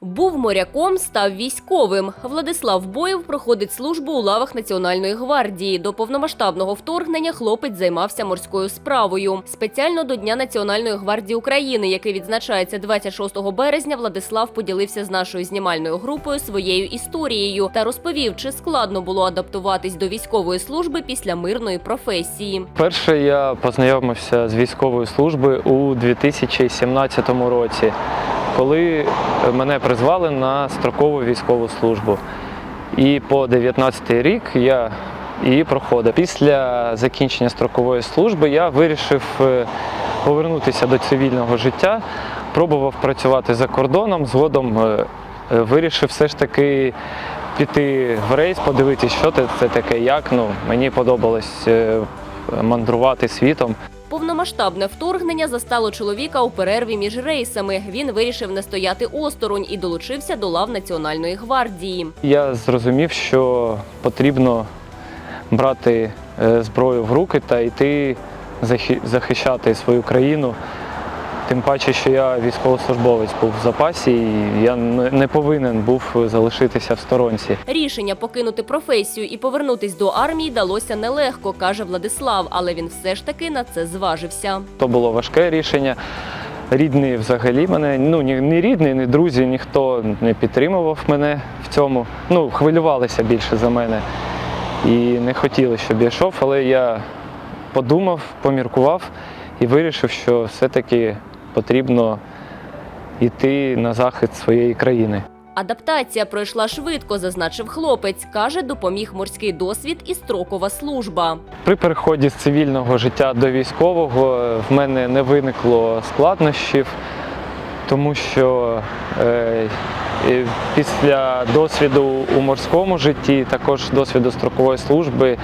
Був моряком, став військовим. Владислав Боєв проходить службу у лавах Національної гвардії. До повномасштабного вторгнення хлопець займався морською справою. Спеціально до Дня Національної гвардії України, який відзначається 26 березня, Владислав поділився з нашою знімальною групою своєю історією та розповів, чи складно було адаптуватись до військової служби після мирної професії. Перше я познайомився з військовою службою у 2017 році, коли мене призвали на строкову військову службу. І по 19 рік я її проходив. Після закінчення строкової служби я вирішив е, повернутися до цивільного життя, пробував працювати за кордоном, згодом е, вирішив все ж таки піти в рейс, подивитися, що це це таке, як. Ну, мені подобалось е, мандрувати світом. Повномасштабне вторгнення застало чоловіка у перерві між рейсами. Він вирішив не стояти осторонь і долучився до лав Національної гвардії. Я зрозумів, що потрібно брати е, зброю в руки та йти захищати свою країну. Тим паче, що я військовослужбовець був в запасі, і я не не повинен був залишитися в сторонці. Рішення покинути професію і повернутись до армії далося нелегко, каже Владислав, але він все ж таки на це зважився. То було важке рішення. Рідний взагалі мене, ну ні, ні рідний, ні друзі, ніхто не підтримував мене в цьому. Ну, хвилювалися більше за мене і не хотіли, щоб я йшов, але я подумав, поміркував і вирішив, що все-таки потрібно йти на захист своєї країни. Адаптація пройшла швидко, зазначив хлопець. каже, допоміг морський досвід і строкова служба. При переході з цивільного життя до військового в мене не виникло складнощів, тому що е, після досвіду у морському житті, також досвіду строкової служби,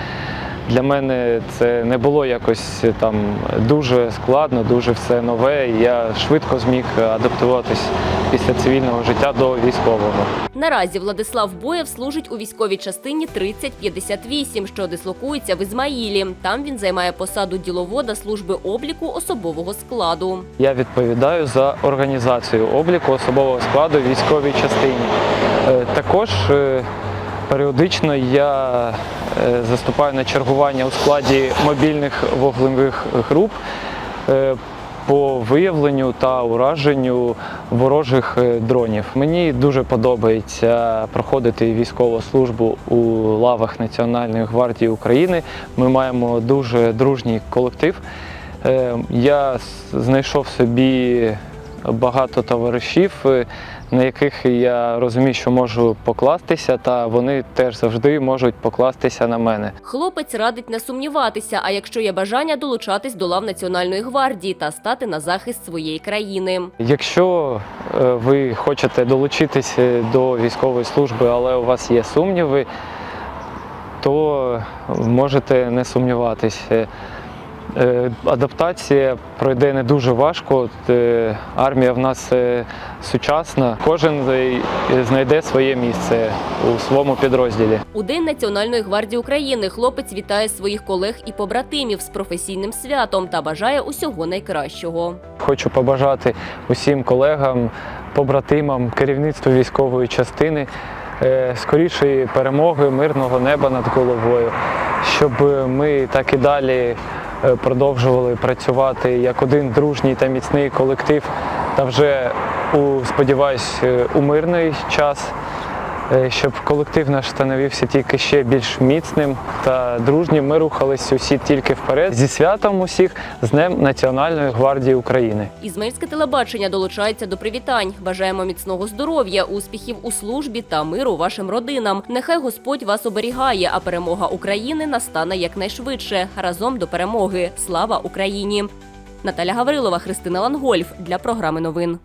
для мене це не було якось там дуже складно, дуже все нове. Я швидко зміг адаптуватись після цивільного життя до військового. Наразі Владислав Боєв служить у військовій частині 3058, що дислокується в Ізмаїлі. Там він займає посаду діловода служби обліку особового складу. Я відповідаю за організацію обліку особового складу в військовій частині. Е, Також е, періодично я е, заступаю на чергування у складі мобільних вогневих груп е, по виявленню та ураженню ворожих е, дронів. Мені дуже подобається проходити військову службу у лавах Національної гвардії України. Ми маємо дуже дружній колектив. Я знайшов собі багато товаришів, е, на яких я розумію, що можу покластися, та вони теж завжди можуть покластися на мене. Хлопець радить не сумніватися, а якщо є бажання долучатись до лав Національної гвардії та стати на захист своєї країни. Якщо е, ви хочете долучитися до військової служби, але у вас є сумніви, то можете не сумніватися. Е, Адаптація пройде не дуже важко. Е, Армія в нас е, сучасна. Кожен знайде своє місце у своєму підрозділі. У День Національної гвардії України хлопець вітає своїх колег і побратимів з професійним святом та бажає усього найкращого. Хочу побажати усім колегам, побратимам, керівництву військової частини скорішої перемоги, мирного неба над головою, щоб ми так і далі продовжували працювати як один дружній та міцний колектив, та вже у сподіваюсь, е, у мирний час. Е, Щоб колектив наш становився тільки ще більш міцним та дружнім, ми рухались усі тільки вперед. Зі святом усіх з Днем Національної гвардії України. Ізмаїльське телебачення долучається до привітань. Бажаємо міцного здоров'я, успіхів у службі та миру вашим родинам. Нехай Господь вас оберігає, а перемога України настане якнайшвидше. Разом до перемоги. Слава Україні! Наталя Гаврилова, Христина Лангольф для програми новин.